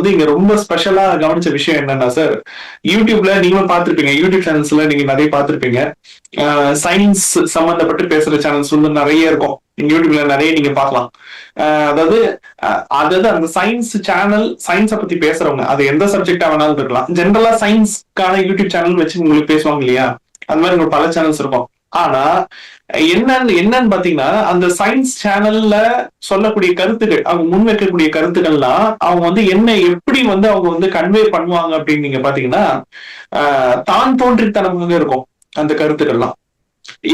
வந்து இங்க ரொம்ப ஸ்பெஷலா கவனிச்ச விஷயம் என்னன்னா சார் யூடியூப்ல நீங்களும் பார்த்திருப்பீங்க யூடியூப் சேனல்ஸ்ல நீங்க நிறைய பார்த்திருப்பீங்க. சயின்ஸ் சம்பந்தப்பட்டு பேசுற சேனல்ஸ் வந்து நிறைய இருக்கும். யூடியூப்ல நிறைய நீங்க பார்க்கலாம். அதாவது அஹ் அதாவது அந்த சயின்ஸ் சேனல் சயின்ஸை பத்தி பேசுறவங்க அது எந்த சப்ஜெக்டா வேணாலும் இருக்கலாம். ஜென்ரலா சயின்ஸ்க்கான யூடியூப் சேனல் வச்சு உங்களுக்கு பேசுவாங்க இல்லையா? அந்த மாதிரி உங்களுக்கு பல சேனல்ஸ் இருக்கும். ஆனா என்னன்னு என்னன்னு பாத்தீங்கன்னா அந்த சயின்ஸ் சேனல்ல சொல்லக்கூடிய கருத்துக்கள் அவங்க முன்வைக்கக்கூடிய கருத்துக்கள்லாம் அவங்க வந்து என்ன எப்படி வந்து அவங்க வந்து கன்வே பண்ணுவாங்க அப்படின்னு நீங்க பாத்தீங்கன்னா தான் தோன்றித்தனமாக இருக்கும் அந்த கருத்துக்கள்லாம்.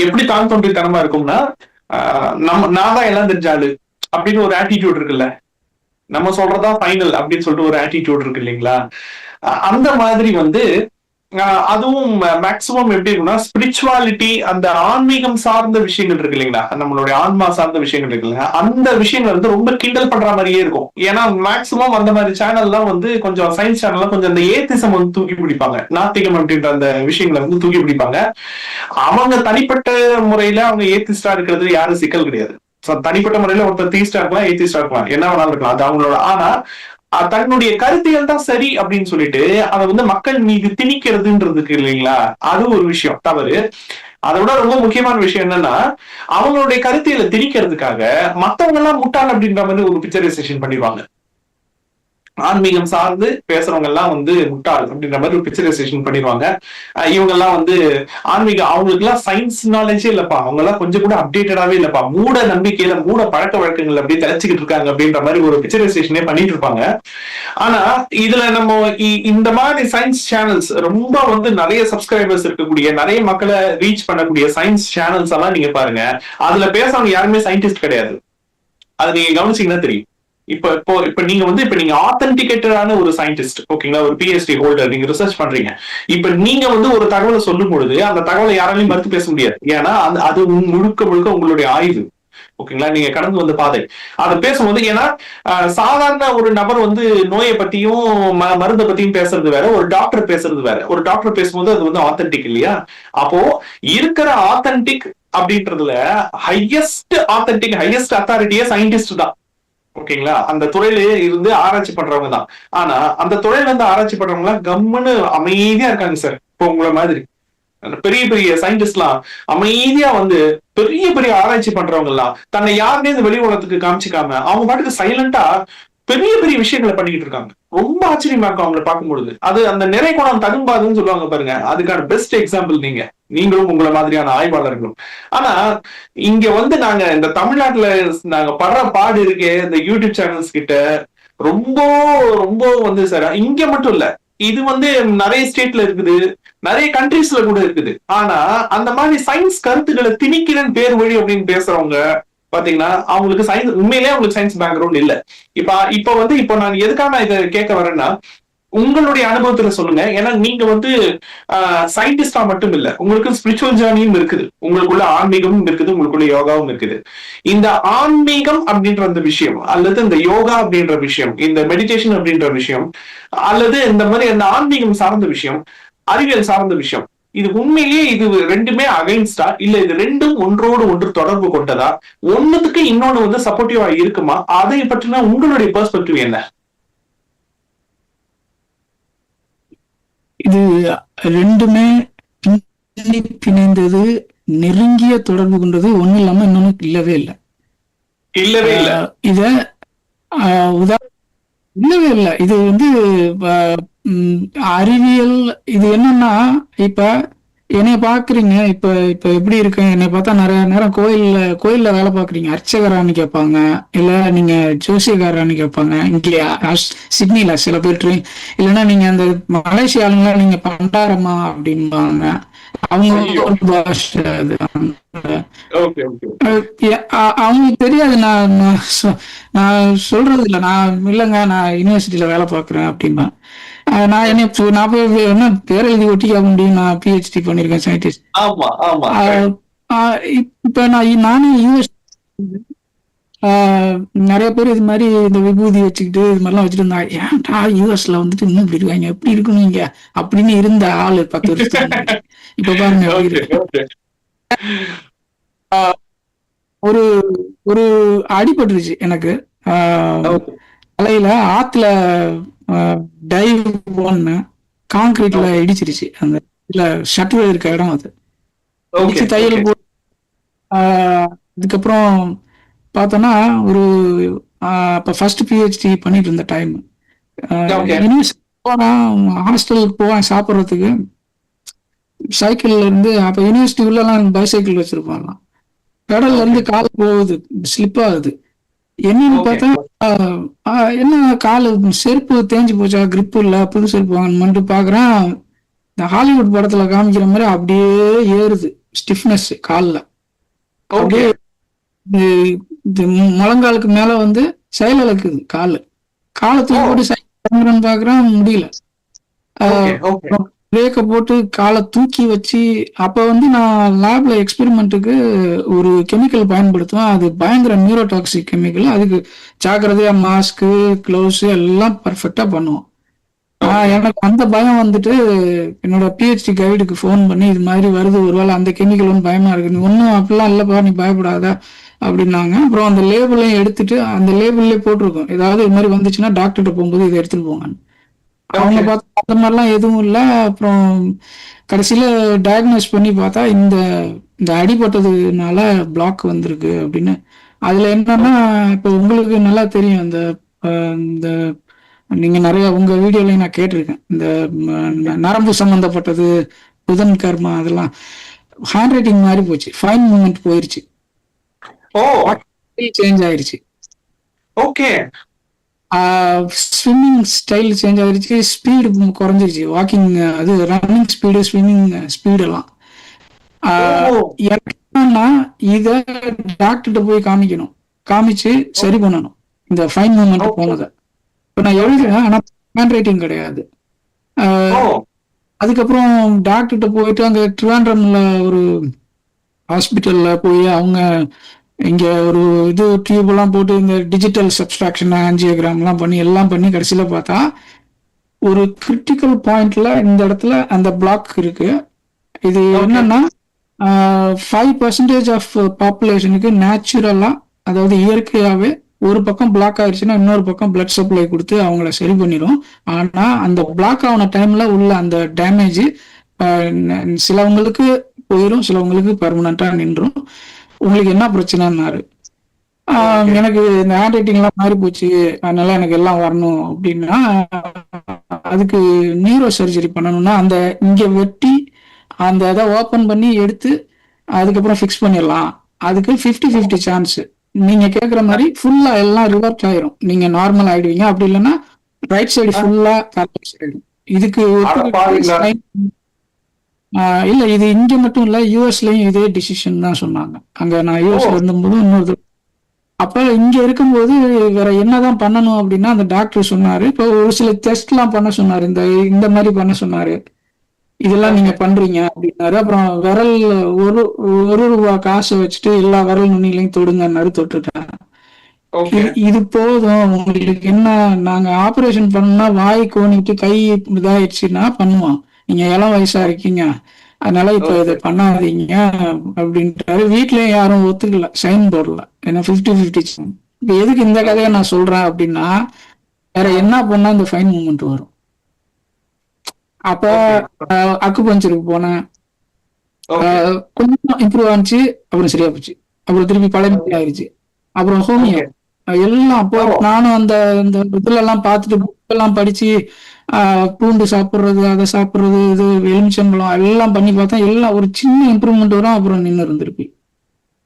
எப்படி தான் தோன்றித்தனமா இருக்கும்னா ஆஹ் நம்ம நான் தான் எல்லாம் தெரிஞ்சாலு அப்படின்னு ஒரு ஆட்டிடியூட் இருக்குல்ல. நம்ம சொல்றதா ஃபைனல் அப்படின்னு சொல்லிட்டு ஒரு ஆட்டிடியூட் இருக்கு இல்லைங்களா? அந்த மாதிரி வந்து அதுவும் மேக்சிமம் எப்படி இருக்குன்னா ஸ்பிரிச்சுவாலிட்டி அந்த ஆன்மீகம் சார்ந்த விஷயங்கள் இருக்கு இல்லைங்களா? நம்மளுடைய ஆன்மா சார்ந்த விஷயங்கள் இருக்கு இல்லைங்களா? அந்த விஷயங்கள் வந்து ரொம்ப கிண்டல் பண்ற மாதிரியே இருக்கும். ஏன்னா மேக்சிமம் அந்த மாதிரி சேனல்லாம் வந்து கொஞ்சம் சயின்ஸ் சேனல்லாம் கொஞ்சம் அந்த ஏத்திசம் வந்து தூக்கி பிடிப்பாங்க. நாத்திகம் அப்படின்ற அந்த விஷயங்களை வந்து தூக்கி பிடிப்பாங்க. அவங்க தனிப்பட்ட முறையில அவங்க ஏத்திஸ்டா இருக்கிறது யாரும் சிக்கல் கிடையாது. தனிப்பட்ட முறையில ஒருத்தர் தீஸ்டா இருக்கலாம் ஏத்திஸ்டா இருக்கலாம். என்ன வேணாலும் இருக்கலாம். அது அவங்களோட ஆனா தன்னுடைய கருத்தியல் தான் சரி அப்படின்னு சொல்லிட்டு அதை வந்து மக்கள் மீது திணிக்கிறதுன்றதுக்கு இல்லைங்களா? அது ஒரு விஷயம். தவறு. அதை விட ரொம்ப முக்கியமான விஷயம் என்னன்னா அவங்களுடைய கருத்தியலை திணிக்கிறதுக்காக மத்தவங்க எல்லாம் முட்டாள் அப்படின்ற மாதிரி ஒரு பிக்சரைசேஷன் பண்ணிடுவாங்க. ஆன்மீகம் சார்ந்து பேசுறவங்க எல்லாம் வந்து முட்டாள் அப்படின்ற மாதிரி ஒரு பிக்சரைசேஷன் பண்ணிடுவாங்க. இவங்க எல்லாம் வந்து ஆன்மீகம் அவங்களுக்கு எல்லாம் சயின்ஸ் நாலேஜே இல்லப்பா. அவங்க எல்லாம் கொஞ்சம் கூட அப்டேட்டடாவே இல்லப்பா. மூட நம்பிக்கையில மூட பழக்க வழக்கங்கள் அப்படியே தெளிச்சுக்கிட்டு இருக்காங்க அப்படின்ற மாதிரி ஒரு பிக்சரைசேஷனே பண்ணிட்டு இருப்பாங்க. ஆனா இதுல நம்ம இ- இந்த மாதிரி சயின்ஸ் சேனல்ஸ் ரொம்ப வந்து நிறைய சப்ஸ்கிரைபர்ஸ் இருக்கக்கூடிய நிறைய மக்களை ரீச் பண்ணக்கூடிய சயின்ஸ் சேனல்ஸ் எல்லாம் நீங்க பாருங்க. அதுல பேசுறவங்க யாருமே சயின்டிஸ்ட் கிடையாது. அது நீங்க கவனிச்சீங்கன்னா தெரியும். இப்ப இப்போ இப்ப நீங்க வந்து இப்ப நீங்க ஆத்தன்டிகேட்டடான ஒரு சயின்டிஸ்ட் ஓகேங்களா ஒரு பிஎஸ்டி ஹோல்டர் நீங்க ரிசர்ச் பண்றீங்க. இப்ப நீங்க வந்து ஒரு தகவலை சொல்லும் பொழுது அந்த தகவலை யாராலையும் மறுத்து பேச முடியாது. ஏன்னா அது முழுக்க முழுக்க உங்களுடைய ஆய்வு. ஓகேங்களா நீங்க கடந்து வந்த பாதை. அதை பேசும்போது ஏன்னா சாதாரண ஒரு நபர் வந்து நோயை பத்தியும் ம- மருந்தை பத்தியும் பேசுறது வேற ஒரு டாக்டர் பேசுறது வேற. ஒரு டாக்டர் பேசும்போது அது வந்து ஆத்தன்டிக் இல்லையா? அப்போ இருக்கிற ஆத்தென்டிக் அப்படின்றதுல ஹையஸ்ட் ஆத்தன்டிக் ஹையஸ்ட் அத்தாரிட்டியே சயின்டிஸ்ட் தான். ஓகேங்களா? அந்த துறையிலேயே இருந்து ஆராய்ச்சி பண்றவங்க தான். ஆனா அந்த துறையில இருந்து ஆராய்ச்சி பண்றவங்க எல்லாம் கம்முன்னு அமைதியா இருக்காங்க சார். இப்போ உங்களை மாதிரி. அந்த பெரிய பெரிய சயின்டிஸ்ட்லாம் அமைதியா வந்து பெரிய பெரிய ஆராய்ச்சி பண்றவங்க எல்லாம் தன்னை யாருமே இந்த வெளி உலகத்துக்கு காமிச்சிக்காம அவங்க பாட்டுக்கு சைலண்டா பெரிய பெரிய விஷயங்களை பண்ணிக்கிட்டு இருக்காங்க. ரொம்ப ஆச்சரியமா இருக்கும் அவங்களை பார்க்கும்பொழுது. அது அந்த நிறை குணம் தகும்பாதுன்னு சொல்லுவாங்க பாருங்க. அதுக்கான பெஸ்ட் எக்ஸாம்பிள் நீங்க. நீங்களும் உங்களை மாதிரியான ஆய்வாளர்களும். ஆனா இங்க வந்து நாங்க இந்த தமிழ்நாட்டுல நாங்க படுற பாடு இருக்கே இந்த யூடியூப் சேனல்ஸ் கிட்ட ரொம்ப ரொம்ப வந்து சார் இங்க மட்டும் இல்ல. இது வந்து நிறைய ஸ்டேட்ல இருக்குது. நிறைய கண்ட்ரீஸ்ல கூட இருக்குது. ஆனா அந்த மாதிரி சயின்ஸ் கருத்துக்களை திணிக்கிறேன் பேர் வழி அப்படின்னு பேசுறவங்க பாத்தீங்கன்னா அவங்களுக்கு சயின்ஸ் உண்மையிலேயே அவங்களுக்கு சயின்ஸ் பேக்ரவுண்ட் இல்ல. இப்ப இப்ப வந்து இப்போ நான் எதுக்காக நான் இதை கேட்க வரேன்னா உங்களுடைய அனுபவத்துல சொல்லுங்க. ஏன்னா நீங்க வந்து சயின்டிஸ்டா மட்டும் இல்ல உங்களுக்கு ஸ்பிரிச்சுவல் ஜேர்னியும் இருக்குது. உங்களுக்குள்ள ஆன்மீகமும் இருக்குது உங்களுக்குள்ள யோகாவும் இருக்குது. இந்த ஆன்மீகம் அப்படின்ற அந்த விஷயம் அல்லது இந்த யோகா அப்படின்ற விஷயம் இந்த மெடிடேஷன் அப்படின்ற விஷயம் அல்லது இந்த மாதிரி அந்த ஆன்மீகம் சார்ந்த விஷயம் அறிவியல் சார்ந்த விஷயம் இது உண்மையிலேயே இது ரெண்டுமே அகைன்ஸ்டா இல்ல இது ரெண்டும் ஒன்றோடு ஒன்று தொடர்பு கொண்டதா? ஒண்ணுத்துக்கு இன்னொன்னு வந்து சப்போர்ட்டிவா இருக்குமா? அதை பற்றின உங்களுடைய பெர்ஸ்பெக்டிவ் என்ன? இது ரெண்டுமே பிணைந்தது நெருங்கிய தொடர்பு கொண்டது ஒண்ணும் இல்லாம இன்னொன்னு இல்லவே இல்லை. இல்லவே இல்ல. இத ஆஹ் உதா இல்லவே இல்லை. இது வந்து அறிவியல் இது என்னன்னா இப்ப என்னைய பாக்குறீங்க இப்ப இப்ப எப்படி இருக்கேன் என்னை பார்த்தா நிறைய நேரம் கோயில்ல கோயில்ல வேலை பாக்குறீங்க. அர்ச்சகரான்னு கேட்பாங்க. இல்ல நீங்க ஜோசியக்காரன்னு கேட்பாங்க. இங்கே ஆஸ்- சிட்னில சில பேர் train- இல்லைன்னா நீங்க அந்த மலேசிய ஆளுங்கள நீங்க பண்டாரமா அப்படிம்பாங்க. அவங்க பாஷை அது. அவங்களுக்கு தெரியாது நான் நான் சொல்றது இல்ல நான் இல்லைங்க நான் யூனிவர்சிட்டியில வேலை பார்க்குறேன் அப்படிம்பேன். அஹ் நான் என்ன நான் போய் என்ன பேர் எழுதி ஒட்டிக்க முடியும் நான் பிஹெச்டி பண்ணியிருக்கேன் சயின்டிஸ்ட் இப்ப நான் நானும் யூஎஸ் நிறைய பேர் இது மாதிரி இந்த விபூதி வச்சுக்கிட்டு இது மாதிரிலாம் வச்சுட்டு இருந்தாங்க. ஏன்டா யூஎஸ்ல வந்துட்டு இன்னும் இப்படி இருக்காங்க? எப்படி இருக்கும் நீங்க அப்படின்னு இருந்த ஆளு பத்து வருஷத்துக்கு. இப்ப பாருங்க ஒரு ஒரு அடிபட்டுருச்சு எனக்கு. தலையில ஆத்துல டைவ் ஒன்னு கான்கிரீட்ல இடிச்சிருச்சு. அந்த இதுல ஷட்டர் இருக்க இடம் அது. இடிச்சு தையல் ஆஹ், அதுக்கப்புறம் பார்த்தோன்னா ஒரு அப்ப ஃபர்ஸ்ட் பிஹெச்டி பண்ணிட்டு இருந்த டைம் ஹாஸ்டலுக்கு போவேன் சாப்பிட்றதுக்கு. சைக்கிள்ல இருந்து அப்ப யூனிவர்சிட்டி உள்ளலாம் பைசைக்கிள் வச்சிருப்பாங்க பெடல்ல இருந்து கால் போகுது ஸ்லிப் ஆகுது. என்னன்னு. பார்த்தா என்ன காலு செருப்பு தேஞ்சு போச்சா? grip இல்ல புது செருப்பு வாங்கணும்னு பாக்குறேன். இந்த ஹாலிவுட் படத்துல காமிக்கிற மாதிரி அப்படியே ஏறுது ஸ்டிஃப்னஸ் கால்ல. அப்படியே இது- முழங்காலுக்கு மேல வந்து செயல் இழக்குது காலு. காலை தூக்கி ஓ. போட்டு சைக்கிள் பாக்குறேன் முடியல. பிரேக்கை போட்டு காலை தூக்கி வச்சு அப்ப வந்து நான் லேப்ல எக்ஸ்பெரிமெண்ட்டுக்கு ஒரு கெமிக்கல் பயன்படுத்துவேன். அது பயங்கர நியூரோடாக்சிக் கெமிக்கல் அதுக்கு ஜாக்கிரதையா மாஸ்க்கு க்ளவுஸ் எல்லாம் பர்ஃபெக்டா பண்ணுவோம். எனக்கு அந்த பயம் வந்துட்டு என்னோட பிஹெச்டி கைடுக்கு ஃபோன் பண்ணி இது மாதிரி வருது ஒருவேளை அந்த கெமிக்கல் ஒன்று பயமா இருக்கு. நீ ஒன்றும் அப்படிலாம் இல்லைப்பா நீ பயப்படாத அப்படின்னாங்க. அப்புறம் அந்த லேபிளையும் எடுத்துட்டு அந்த லேபிள்லேயே போட்டிருக்கோம். ஏதாவது இது மாதிரி வந்துச்சுன்னா டாக்டர்கிட்ட போகும்போது இதை எடுத்துட்டு போங்க அவங்க. பார்த்தா அந்த மாதிரிலாம் எதுவும் இல்லை. அப்புறம் கடைசியில டயக்னோஸ் பண்ணி பார்த்தா இந்த இந்த அடிபட்டதுனால பிளாக் வந்திருக்கு அப்படின்னு. அதுல என்னன்னா இப்போ உங்களுக்கு நல்லா தெரியும் அஹ், இந்த நீங்க நிறைய உங்க வீடியோலயும் நான் கேட்டிருக்கேன். இந்த நரம்பு சம்பந்தப்பட்டது புதன் கர்மா அதெல்லாம். ஹேண்ட் ரைட்டிங் மாறி போச்சு. ஃபைன் மூமெண்ட் போயிருச்சு. ஓ. சேஞ்ச் ஆயிருச்சு. ஓகே ஸ்விம்மிங் ஸ்டைல் சேஞ்ச் ஆயிருச்சு ஸ்பீடு குறைஞ்சிருச்சு. வாக்கிங் அது ரன்னிங் ஸ்பீடு ஸ்விம்மிங் ஸ்பீடெல்லாம் என்னன்னா இத டாக்டர்கிட்ட போய் காமிக்கணும். காமிச்சு சரி பண்ணணும். இந்த ஃபைன் மூமெண்ட். போனதை. இப்போ நான் எழுதுறேன் ஆனா ஹேண்ட் ரைட்டிங் கிடையாது. அதுக்கப்புறம் டாக்டர்கிட்ட போயிட்டு அங்க ட்ரிவாண்ட்ரம்ல ஒரு ஹாஸ்பிட்டல்ல போய் அவங்க இங்க ஒரு இது டியூப் எல்லாம் போட்டு இந்த டிஜிட்டல் சப்ஸ்ட்ராக்ஷன் ஆஞ்சியோகிராம் எல்லாம் பண்ணி எல்லாம் பண்ணி கடைசியில பார்த்தா ஒரு கிரிட்டிக்கல் பாயிண்ட்ல இந்த இடத்துல அந்த பிளாக் இருக்கு. இது. என்னன்னா ஃபைவ் பர்சன்டேஜ் ஆஃப் பாப்புலேஷனுக்கு நேச்சுரலா அதாவது இயற்கையாவே ஒரு பக்கம் பிளாக் ஆயிடுச்சுன்னா இன்னொரு பக்கம் பிளட் சப்ளை கொடுத்து அவங்கள சரி பண்ணிடும் ஆனா அந்த பிளாக் ஆன டைம்ல உள்ள அந்த டேமேஜ் சிலவங்களுக்கு போயிடும் சிலவங்களுக்கு பெர்மனண்டா நின்றும். உங்களுக்கு என்ன பிரச்சனைன்னாரு. எனக்கு இந்த ஹேண்ட் ரைட்டிங் எல்லாம் மாறி போச்சு. அதனால எனக்கு எல்லாம் வரணும் அப்படின்னா அதுக்கு நியூரோ சர்ஜரி பண்ணணும்னா அந்த இங்க வெட்டி அந்த இதை ஓபன் பண்ணி எடுத்து அதுக்கப்புறம் ஃபிக்ஸ் பண்ணிடலாம். அதுக்கு 50 50 சான்ஸ் நீங்க கேக்குற மாதிரி ஃபுல்லா எல்லாம் ரிவர்ட் ஆயிரும். நீங்க நார்மல் ஆயிடுவீங்க. அப்படி இல்லைன்னா ரைட் சைடு ஃபுல்லா கரெக்ட் ஆயிடும். இதுக்கு இல்ல இது இங்க மட்டும் இல்ல யூஎஸ்லயும் இதே டிசிஷன் தான் சொன்னாங்க. அங்க நான் யூஎஸ்ல. இருந்தபோது இன்னொரு அப்ப இங்க இருக்கும்போது வேற என்னதான் பண்ணணும் அப்படின்னா அந்த டாக்டர் சொன்னாரு. இப்போ ஒரு சில டெஸ்ட் எல்லாம் பண்ண சொன்னாரு. இந்த இந்த மாதிரி பண்ண சொன்னாரு. இதெல்லாம் நீங்க பண்றீங்க அப்படின்னாரு. அப்புறம் விரல் ஒரு ஒரு ரூபா காசை வச்சுட்டு எல்லா விரல் நுனிலையும் தொடுங்கன்னாரு தொட்டுட்டேன் இது போதும். உங்களுக்கு என்ன நாங்க ஆபரேஷன் பண்ணா வாய் கோணிட்டு கை இதாயிடுச்சுன்னா பண்ணுவோம் நீங்க இளம் வயசா இருக்கீங்க. அதனால இப்ப இதை பண்ணாதீங்க அப்படின்ட்டாரு வீட்லயும் யாரும் ஒத்துக்கல. சைன் போடல. ஏன்னா பிப்டி பிப்டி இப்ப எதுக்கு இந்த கதையை நான் சொல்றேன் அப்படின்னா வேற என்ன பண்ணா இந்த ஃபைன் மூமெண்ட் வரும். அப்ப அக்கு பஞ்சருக்கு போனேன். கொஞ்சம் இம்ப்ரூவ் ஆனிச்சு. அப்புறம் சரியா போச்சு. அப்புறம் திருப்பி பழைய ஆயிருச்சு. அப்புறம் ஹோமியோ. எல்லாம் அப்போ. நானும் அந்த இந்த இதுல எல்லாம் பார்த்துட்டு எல்லாம் படிச்சு பூண்டு சாப்பிடுறது அதை சாப்பிடுறது இது எலுமிச்சம்பழம் எல்லாம் பண்ணி பார்த்தா எல்லாம் ஒரு சின்ன இம்ப்ரூவ்மெண்ட் வரும் அப்புறம் நின்று இருந்திருப்பி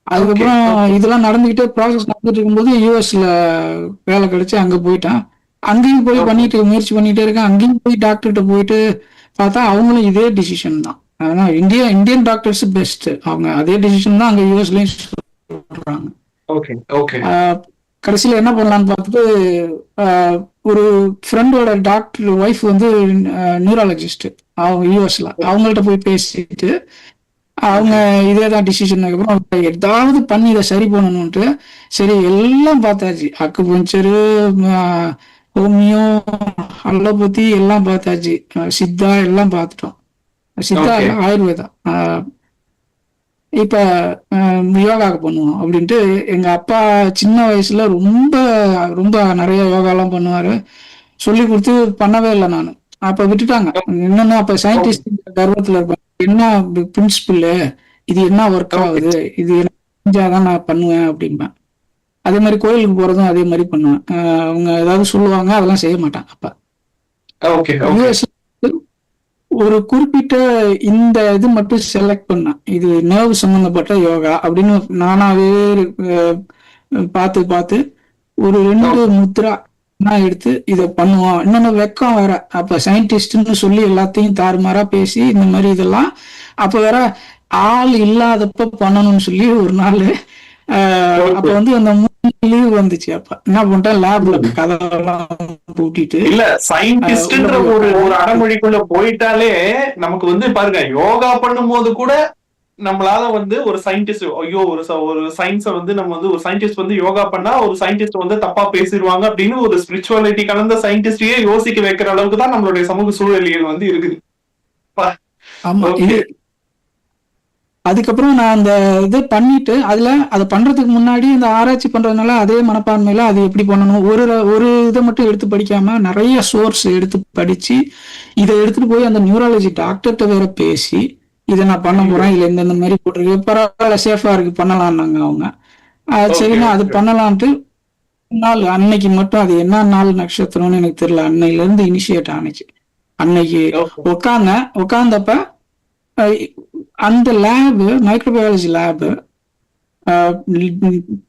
அதுக்கப்புறம் இதெல்லாம் நடந்துகிட்டே ப்ராசஸ் நடந்துட்டு இருக்கும்போது யூஎஸ்ல வேலை கிடைச்சு அங்க போயிட்டேன். அங்கேயும் போய். பண்ணிட்டு முயற்சி பண்ணிட்டே இருக்கேன் அங்கேயும் போய் டாக்டர்கிட்ட போயிட்டு பார்த்தா அவங்களும் இதே டிசிஷன் தான். ஆனா இந்தியா இந்தியன் டாக்டர்ஸ் பெஸ்ட் அவங்க அதே டிசிஷன் தான் அங்க யூஎஸ்லயும் சொல்றாங்க. ஓகே ஓகே ஆஹ் கடைசியில என்ன பண்ணலாம்னு பார்த்துட்டு ஒரு ஃப்ரெண்டோட டாக்டர் ஒய்ஃப் வந்து நியூராலஜிஸ்ட் அவங்க யூஎஸ்ல அவங்கள்ட்ட போய் பேசிட்டு அவங்க இதே தான் டிசிஷன் அப்புறம் ஏதாவது பண்ணி இதை சரி பண்ணணும்ட்டு சரி எல்லாம் பார்த்தாச்சு. அக்கு பஞ்சரு ஹோமியோ அலோபதி எல்லாம் பார்த்தாச்சு. சித்தா எல்லாம் பார்த்துட்டோம். சித்தா ஆயுர்வேதா இப்ப யோகாக்கு பண்ணுவோம் அப்படின்ட்டு எங்க அப்பா சின்ன வயசுல ரொம்ப ரொம்ப நிறைய யோகாலாம் பண்ணுவாரு. சொல்லி கொடுத்து பண்ணவே இல்லை நான். அப்ப விட்டுட்டாங்க. என்னன்னா அப்ப சயின்டிஸ்ட் கர்வத்துல இருப்பேன் என்ன பிரின்சிபிள் இது என்ன ஒர்க் ஆகுது? இது செஞ்சாதான் நான் பண்ணுவேன் அப்படிம்பேன். அதே மாதிரி கோயிலுக்கு போறதும் அதே மாதிரி பண்ணுவேன். அவங்க ஏதாவது சொல்லுவாங்க அதெல்லாம் செய்ய மாட்டேன் அப்ப. ஓகே ஒரு குறிப்பிட்ட இந்த இது மட்டும் செலக்ட் பண்ணேன் இது நர்வ் சம்பந்தப்பட்ட யோகா அப்படின்னு நானாவே பார்த்து பார்த்து ஒரு ரெண்டு முத்ரா நான் எடுத்து இதை பண்ணுவோம். இன்னொன்னு வெக்கம் வேற. அப்ப சயின்டிஸ்ட்னு சொல்லி எல்லாத்தையும் தாறுமாறா பேசி இந்த மாதிரி இதெல்லாம் அப்ப வேற ஆள் இல்லாதப்ப பண்ணணும்னு சொல்லி ஒரு நாள் அப்ப வந்து அந்த லீவ் வந்துச்சு அப்ப. என்ன பண்ணிட்டேன் லேப்ல கதவெல்லாம் பூட்டிட்டு இல்ல சயின்டிஸ்ட்ன்ற ஒரு ஒரு அடமொழிக்குள்ள போயிட்டாலே நமக்கு வந்து பாருங்க யோகா பண்ணும்போது கூட நம்மளால வந்து ஒரு சயின்டிஸ்ட் ஐயோ ஒரு ஒரு சயின்ஸ வந்து நம்ம வந்து ஒரு சயின்டிஸ்ட் வந்து யோகா பண்ணா ஒரு சயின்டிஸ்ட் வந்து தப்பா பேசிடுவாங்க அப்படின்னு ஒரு ஸ்பிரிச்சுவாலிட்டி கலந்த சயின்டிஸ்டையே யோசிக்க வைக்கிற அளவுக்கு தான் நம்மளுடைய சமூக சூழலியல் வந்து இருக்குது. அதுக்கப்புறம் நான் அந்த இது பண்ணிட்டு அதுல அதை பண்றதுக்கு முன்னாடி இந்த ஆராய்ச்சி பண்றதுனால அதே மனப்பான்மையில அது எப்படி பண்ணணும்? ஒரு ஒரு இதை மட்டும் எடுத்து படிக்காம நிறைய சோர்ஸ் எடுத்து படிச்சு இதை எடுத்துட்டு போய் அந்த நியூராலஜி டாக்டர்கிட்ட வேற பேசி இதை நான் பண்ண போறேன் இல்ல இந்த மாதிரி போட்டிருக்கு. பரவாயில்ல சேஃபா இருக்கு பண்ணலாம்னாங்க அவங்க. சரிண்ணா அது. பண்ணலான்ட்டு நாள் அன்னைக்கு மட்டும் அது என்ன நாள் நட்சத்திரம்னு எனக்கு தெரியல. அன்னையில இருந்து இனிஷியேட் ஆனிச்சு. அன்னைக்கு உட்காந்தேன் உட்காந்தப்ப அந்த lab microbiology lab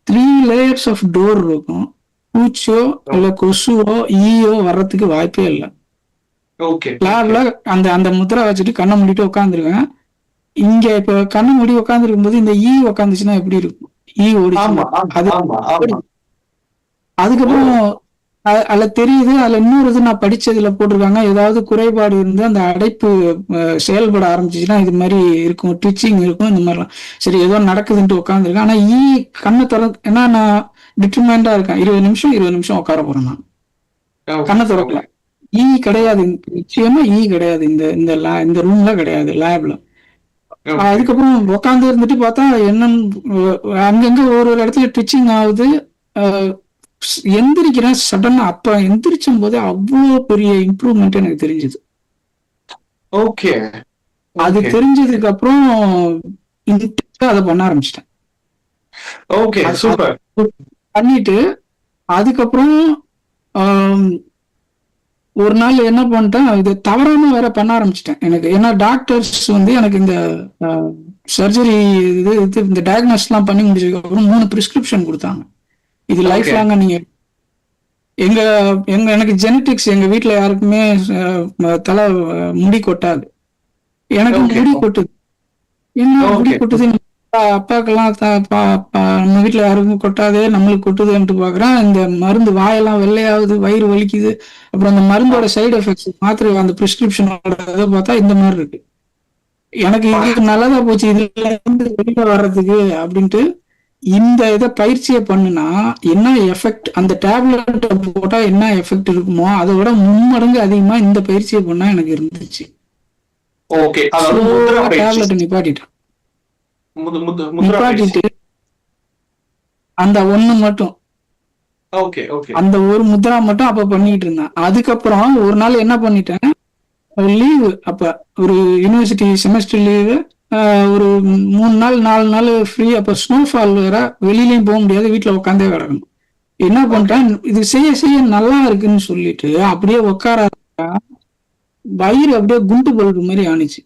three layers of door இருக்கும். பூச்சோ இல்ல கொசுவோ ஈயோ வர்றதுக்கு வாய்ப்பே இல்லை. ஓகே லேப்ல அந்த அந்த முத்திரை வச்சுட்டு கண்ணை மூடிட்டு உட்காந்துருக்கேன் இங்க இப்ப கண்ணை மூடி உட்காந்துருக்கும் போது இந்த ஈ உட்காந்துச்சுன்னா எப்படி இருக்கும்? ஈ ஆமா அதுக்கப்புறம் அதுல தெரியுது அதுல இன்னொரு இது நான் படிச்சதுல போட்டிருக்காங்க. ஏதாவது குறைபாடு இருந்து அந்த அடைப்பு செயல்பட ஆரம்பிச்சுச்சுன்னா இது மாதிரி இருக்கும். ட்விச்சிங் இருக்கும் இந்த மாதிரிலாம். சரி ஏதோ நடக்குதுன்ட்டு உட்காந்துருக்கேன் ஆனா ஈ கண்ணை திற ஏன்னா நான் டிட்டர்மெண்டா இருக்கேன். இருபது நிமிஷம் இருபது நிமிஷம் உட்கார போறேன் நான். கண்ணை திறக்கல. ஈ கிடையாது. நிச்சயமா ஈ கிடையாது. இந்த இந்த lab- இந்த ரூம்ல கிடையாது லேப்ல. அதுக்கப்புறம் உட்காந்து இருந்துட்டு பார்த்தா என்னன்னு அங்கங்க ஒரு ஒரு இடத்துல ட்விச்சிங் ஆகுது. எந்திரிக்கிறேன் சடனா அப்ப எந்திரிச்சும் போது அவ்வளோ பெரிய இம்ப்ரூவ்மெண்ட் எனக்கு தெரிஞ்சது. ஓகே அது. தெரிஞ்சதுக்கு அப்புறம் அதை பண்ண ஆரம்பிச்சிட்டேன். ஓகே சூப்பர் பண்ணிட்டு அதுக்கப்புறம் ஒரு நாள் என்ன பண்ணிட்டேன் இது தவறாம வேற பண்ண ஆரம்பிச்சிட்டேன். எனக்கு ஏன்னா டாக்டர்ஸ் வந்து எனக்கு இந்த சர்ஜரி இது இது இந்த டயக்னோஸ் எல்லாம் பண்ணி முடிச்சதுக்கு அப்புறம் மூணு பிரிஸ்கிரிப்ஷன் கொடுத்தாங்க. இது லைஃப். லாங்கா நீங்க எங்க எங்க எனக்கு ஜெனட்டிக்ஸ் எங்க வீட்ல யாருக்குமே தலை முடி கொட்டாது எனக்கு. முடி கொட்டுது என்ன முடி. கொட்டுது அப்பா- அப்பாக்கெல்லாம் நம்ம வீட்ல யாருக்கும் கொட்டாதே நம்மளுக்கு கொட்டுதுன்ட்டு பாக்குறேன் இந்த மருந்து வாயெல்லாம் வெள்ளையாகுது வயிறு வலிக்குது அப்புறம் அந்த மருந்தோட சைடு எஃபெக்ட்ஸ் மாத்திரை அந்த பிரிஸ்கிரிப்ஷனோட இதை பார்த்தா இந்த மாதிரி இருக்கு எனக்கு இது நல்லதா போச்சு இதுல இருந்து வெளியில வர்றதுக்கு அப்படின்ட்டு இந்த இதை பயிற்சியை பண்ணுனா என்ன எஃபெக்ட் அந்த டேப்லெட் போட்டா என்ன எஃபெக்ட் இருக்குமோ அதை விட மும்மடங்கு அதிகமா இந்த பயிற்சியை பண்ணா எனக்கு இருந்துச்சு. டேப்லெட் நிப்பாட்டிட்டேன். நிப்பாட்டிட்டு அந்த ஒண்ணு மட்டும். அந்த ஒரு முத்ரா மட்டும் அப்ப பண்ணிட்டு இருந்தேன். அதுக்கப்புறம் ஒரு நாள் என்ன பண்ணிட்டேன்? லீவு அப்ப ஒரு யூனிவர்சிட்டி செமஸ்டர் லீவு ஒரு மூணு நாள் நாலு நாள் ஃப்ரீ அப்ப ஸ்னோஃபால் வேற வெளியிலயும் போக முடியாது வீட்டுல உட்காந்தே கிடக்கணும். என்ன பண்ணிட்டேன் இது செய்ய செய்ய நல்லா இருக்குன்னு சொல்லிட்டு அப்படியே உட்கார வயிறு அப்படியே குண்டு பல்பு மாதிரி ஆனிச்சு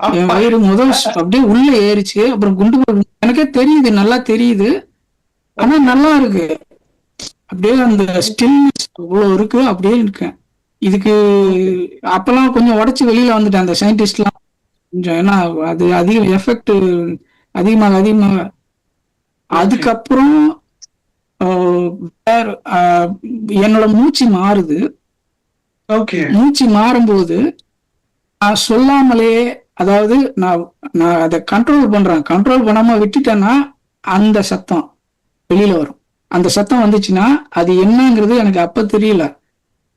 என். வயிறு முதல் அப்படியே உள்ள ஏறிச்சு அப்புறம் குண்டு பல்பு எனக்கே தெரியுது நல்லா தெரியுது. ஆனா நல்லா இருக்கு. அப்படியே அந்த ஸ்டில்னஸ் அவ்வளவு இருக்கு அப்படியே இருக்கேன். இதுக்கு அப்பெல்லாம் கொஞ்சம் உடைச்சு வெளியில வந்துட்டேன் அந்த சயின்டிஸ்ட்லாம் கொஞ்சம் ஏன்னா அது அதிக எஃபெக்ட் அதிகமாக அதிகமாக அதுக்கப்புறம் என்னோட மூச்சு மாறுது. ஓகே. மூச்சு மாறும்போது நான் சொல்லாமலே அதாவது நான் நான் அதை கண்ட்ரோல் பண்றேன். கண்ட்ரோல் பண்ணாம விட்டுட்டேன்னா அந்த சத்தம் வெளியில வரும். அந்த சத்தம் வந்துச்சுன்னா அது என்னங்கிறது எனக்கு அப்ப தெரியல.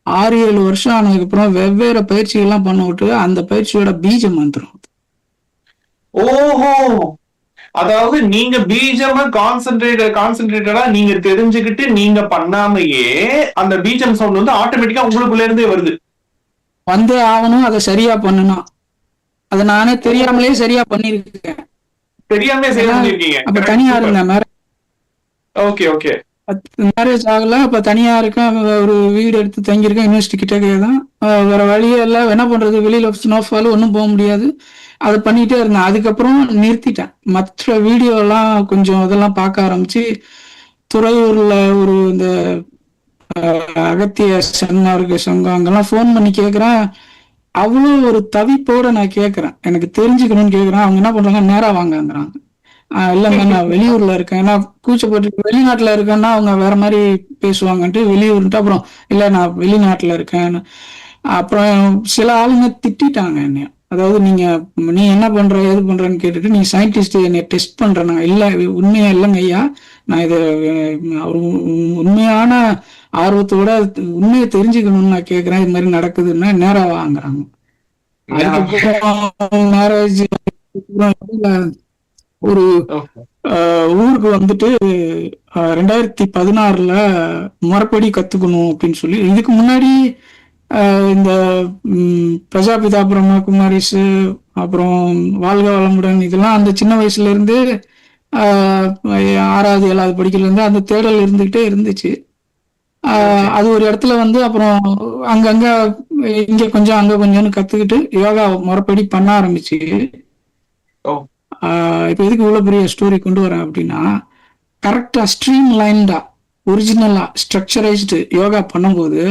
ஆறு ஏழு வருஷம் ஆனதுக்கு அப்புறம் வெவ்வேறு பயிற்சிகள்லாம் பண்ண விட்டு அந்த பயிற்சியோட பீஜம் வந்துடும் ஓஹோ. அதாவது நீங்க பீஜம் கான்சென்ட்ரேட் கான்சென்ட்ரேட்டடா நீங்க தெரிஞ்சுக்கிட்டு நீங்க பண்ணாமையே அந்த பீஜம் சவுண்ட் வந்து ஆட்டோமேட்டிக்கா உங்களுக்குள்ள இருந்தே வருது. வந்தே ஆகணும் அதை சரியா பண்ணணும். அதை நானே தெரியாமலே சரியா பண்ணிருக்கேன் தெரியாம செய்ய சொல்லிருக்கீங்க அப்ப தனியா இருந்தேன் மேரேஜ் ஓகே ஓகே மேரேஜ் ஆகல அப்ப தனியா இருக்கேன் ஒரு வீடு எடுத்து தங்கியிருக்கேன் யூனிவர்சிட்டி கிட்டக்கே தான். வேற வழியே இல்லை. என்ன பண்றது? வெளியில ஸ்னோஃபால் ஒன்றும் போக முடியாது. அதை பண்ணிட்டே இருந்தேன். அதுக்கப்புறம் நிறுத்திட்டேன். மற்ற வீடியோலாம் கொஞ்சம் இதெல்லாம் பார்க்க ஆரம்பிச்சு துறையூர்ல ஒரு இந்த அகத்திய சன்னார்க சங்கம் அங்கெல்லாம் ஃபோன் பண்ணி கேட்குறேன் அவ்வளோ ஒரு தவிப்போட நான் கேட்குறேன் எனக்கு தெரிஞ்சுக்கணும்னு கேட்குறேன் அவங்க என்ன பண்றாங்க? நேராக வாங்கங்கிறாங்க. இல்லை மேம் நான் வெளியூர்ல இருக்கேன். ஏன்னா கூச்சப்பட்டு வெளிநாட்டில் இருக்கேன்னா அவங்க வேற மாதிரி பேசுவாங்கன்ட்டு வெளியூர்ன்ட்டு அப்புறம் இல்லை நான் வெளிநாட்டில் இருக்கேன் அப்புறம் சில ஆளுங்க திட்டிட்டாங்க என்னைய. அதாவது நீங்க நீ என்ன பண்ற ஏது பண்றன்னு கேட்டுட்டு நீ சயின்டிஸ்ட் என்னை டெஸ்ட் பண்றேன் இல்ல உண்மையா இல்லைங்க ஐயா. நான் இது ஒரு உண்மையான ஆர்வத்தோட உண்மையை தெரிஞ்சுக்கணும்னு நான் கேக்குறேன். இது மாதிரி நடக்குதுன்னா நேரா வாங்குறாங்க. மேரேஜ் ஒரு ஊருக்கு வந்துட்டு ரெண்டாயிரத்தி பதினாறுல முறைப்படி கத்துக்கணும் அப்படின்னு சொல்லி இதுக்கு முன்னாடி இந்த பிரஜாபிதா பிரம்மகுமாரிஸ் அப்புறம் வாழ்க வளமுடன் இதெல்லாம் அந்த சின்ன வயசுல இருந்து ஆஹ், ஆறாவது ஏழாவது படிக்கல இருந்து அந்த தேடல் இருந்துகிட்டே இருந்துச்சு. அது ஒரு இடத்துல வந்து அப்புறம் அங்கங்க இங்க கொஞ்சம் அங்க கொஞ்சம்னு கத்துக்கிட்டு யோகா முறைப்படி பண்ண ஆரம்பிச்சு. இப்ப எதுக்கு இவ்வளவு பெரிய ஸ்டோரி கொண்டு வரேன் அப்படின்னா கரெக்டா ஸ்ட்ரீம் லைன்டா ஒரிஜினலா ஸ்ட்ரக்சரைஸ்டு யோகா பண்ணும்போது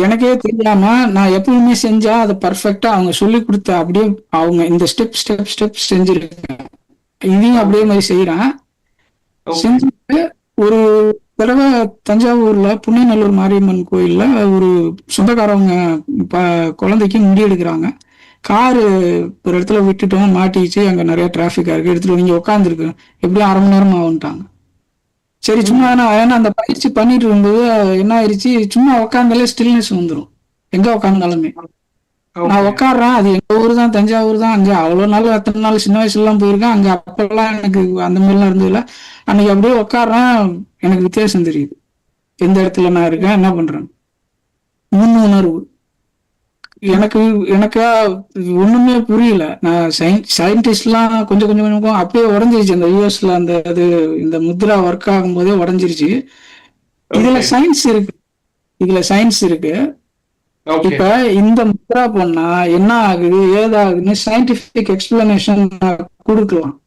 எனக்கே தெரியாம நான் எப்பவுமே செஞ்சா அதை பர்ஃபெக்டா அவங்க சொல்லி கொடுத்த அப்படியே அவங்க இந்த ஸ்டெப் ஸ்டெப் ஸ்டெப் செஞ்சிருக்கேன். இதையும் அப்படியே மாதிரி செய்யறேன். செஞ்சுட்டு ஒரு தடவை தஞ்சாவூர்ல புண்ணியநல்லூர் மாரியம்மன் கோயில்ல ஒரு சொந்தக்காரவங்க குழந்தைக்கு முடி எடுக்கிறாங்க. காரு ஒரு இடத்துல விட்டுட்டோம் மாட்டிச்சு அங்க நிறைய டிராபிக்கா இருக்கு எடுத்துட்டு நீங்க உட்காந்துருக்கு எப்படியும் அரை மணி நேரம் ஆகுன்ட்டாங்க சரி சும்மா நான் ஏன்னா அந்த பயிற்சி பண்ணிட்டு இருக்கும்போது என்ன ஆயிடுச்சு சும்மா உட்காந்தாலே ஸ்டில்னஸ் வந்துடும் எங்க உட்காந்தாலுமே நான் உட்காடுறேன் அது எங்க ஊர் தான் தஞ்சாவூர் தான் அங்க அவ்வளவு நாள் அத்தனை நாள் சின்ன வயசுல எல்லாம் போயிருக்கேன் அங்க அப்பெல்லாம் எனக்கு அந்த மாதிரிலாம் இருந்ததுல அன்னைக்கு அப்படியே உட்காடுறேன் எனக்கு வித்தியாசம் தெரியுது. எந்த இடத்துல நான் இருக்கேன் என்ன பண்றேன்? முன் உணர்வு. எனக்கு எனக்கா ஒண்ணுமே புரியல. நான் சயின்டிஸ்ட்லாம் கொஞ்சம் கொஞ்சம் கொஞ்சம் அப்பயே உடஞ்சிருச்சு. அந்த யூஎஸ்ல அந்த அது இந்த முத்ரா ஒர்க் ஆகும் போதே உடஞ்சிருச்சு. இதுல. சயின்ஸ் இருக்கு. இதுல சயின்ஸ் இருக்கு. இப்ப இந்த முத்ரா பண்ணா என்ன ஆகுது ஏதாகுதுன்னு சயின்டிபிக் எக்ஸ்பிளனேஷன் கொடுக்கலாம்.